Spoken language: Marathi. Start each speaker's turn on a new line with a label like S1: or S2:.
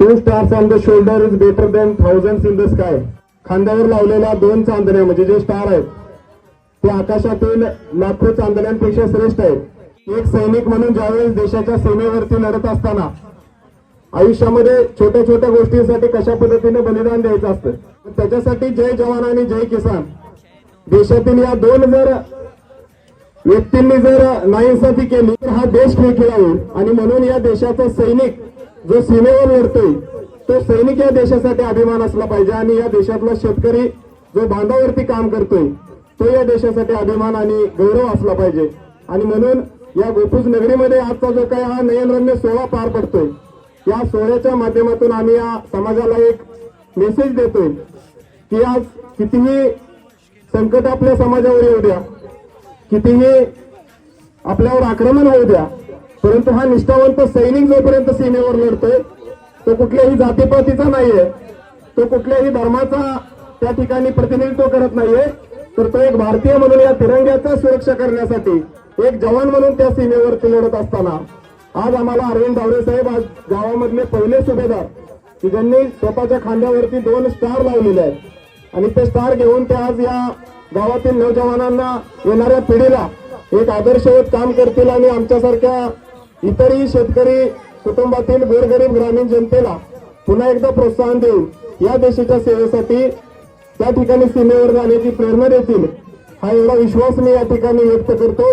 S1: Two stars on the shoulder is better than thousand in the sky. खांद्यावर लावलेल्या दोन चांदण्या म्हणजे जे स्टार आहेत ते आकाशातील लाखो चांदण्यांपेक्षा श्रेष्ठ आहेत. एक सैनिक म्हणून ज्यावेळेस देशाच्या सीमेवरती लढत असताना आयुष्यामध्ये छोट्या छोट्या गोष्टींसाठी कशा पद्धतीने बलिदान द्यायचं असतं? त्याच्यासाठी जय जवान आणि जय किसान. देशातील या दोन जर व्यक्तींनी जर नाइन्साफी केली तर हा देश खेळ होईल आणि म्हणून या देशाचा सैनिक जो सीमेवर लढतोय तो सैनिक या देशासाठी अभिमान असला पाहिजे आणि या देशातला शेतकरी जो बांधावरती काम करतोय तो या देशासाठी अभिमान आणि गौरव असला पाहिजे. आणि म्हणून या गोपूज नगरीमध्ये आजचा जो काही हा नयनरम्य सोहळा पार पडतोय या सोहळ्याच्या माध्यमातून आम्ही या समाजाला एक मेसेज देतोय की आज कितीही संकट आपल्या समाजावर येऊ द्या कितीही आपल्यावर आक्रमण होऊ द्या परंतु हा निष्ठावंत सैनिक जोपर्यंत सीमेवर लढतोय तो कुठल्याही जातीपातीचा नाहीये. तो कुठल्याही धर्माचा त्या ठिकाणी प्रतिनिधित्व करत नाहीये. तर तो एक भारतीय म्हणून या तिरंग्याचा सुरक्षा करण्यासाठी एक जवान म्हणून त्या सीमेवरती लढत असताना. आज आम्हाला अरविंद धावरे साहेब आज गावामधले पहिले सुभेदार की ज्यांनी स्वतःच्या खांद्यावरती दोन स्टार लावलेले आहेत. आणि ते स्टार घेऊन ते आज या गावातील नौजवानांना येणाऱ्या पिढीला एक आदर्शवत काम करतील आणि आमच्यासारख्या इतरही शेतकरी कुटुंबातील गोरगरीब ग्रामीण जनतेला पुन्हा एकदा प्रोत्साहन देऊन या देशाच्या सेवेसाठी त्या ठिकाणी सीमेवर जाण्याची प्रेरणा देतील हा एवढा विश्वास मी या ठिकाणी व्यक्त करतो.